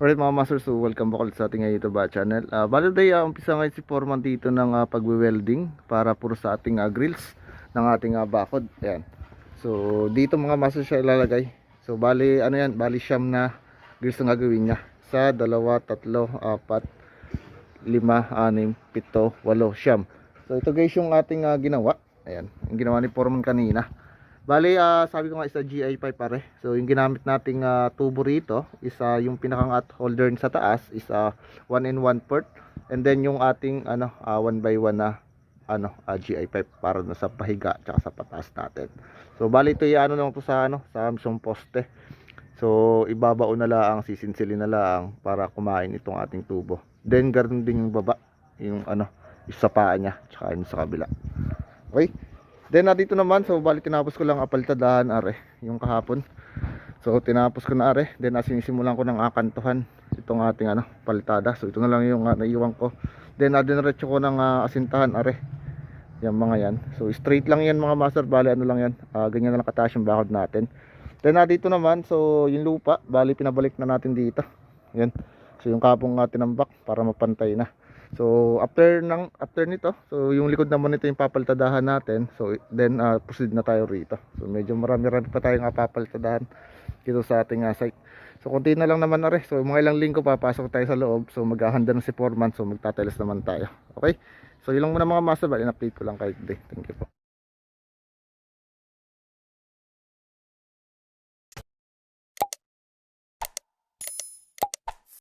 Alright mga masters, so welcome back sa ating YouTube ah, channel. Uh, bali day, uh, umpisa ngayon si Foreman dito ng uh, pagwe-welding para puro sa ating uh, grills ng ating uh, bakod. Ayan. So dito mga masters siya ilalagay. So bali ano yan, bali siyam na grills ang gagawin niya. Sa dalawa, tatlo, apat, lima, anim, pito, walo, siyam. So ito guys yung ating uh, ginawa. Ayan, yung ginawa ni Foreman kanina. Bali, ah, sabi ko nga isa GI pipe pare. So yung ginamit nating ah, tubo rito, isa yung pinakang at holder sa taas, isa 1 in 1 port. And then yung ating ano, 1 by 1 na ano, ah, GI pipe para na sa pahiga tsaka sa pataas natin. So bali ito ano lang to sa ano, sa isang poste. So ibabao na lang, sisinsilin na lang para kumain itong ating tubo. Then ganun din yung baba, yung ano, isa paa niya tsaka yung sa kabila. Okay? Then na dito naman, so bali tinapos ko lang apaltadahan are, yung kahapon. So tinapos ko na are, then asinisimulan ko ng akantuhan itong ating ano, paltada. So ito na lang yung uh, naiwan ko. Then uh, diniretso ko ng uh, asintahan are. Yung mga yan. So straight lang yan mga master, bali ano lang yan. Uh, ganyan na lang kataas yung bakod natin. Then na dito naman, so yung lupa, bali pinabalik na natin dito. Yan. So yung kapong uh, tinambak para mapantay na. So after ng after nito, so yung likod naman nito yung papaltadahan natin. So then uh, proceed na tayo rito. So medyo marami-rami pa tayong uh, papaltadahan dito sa ating uh, site. So konti na lang naman na rin. So mga ilang linggo papasok tayo sa loob. So maghahanda na si Foreman. So magtatiles naman tayo. Okay? So yun lang muna mga master. Bali, update ko lang kayo today. Thank you po.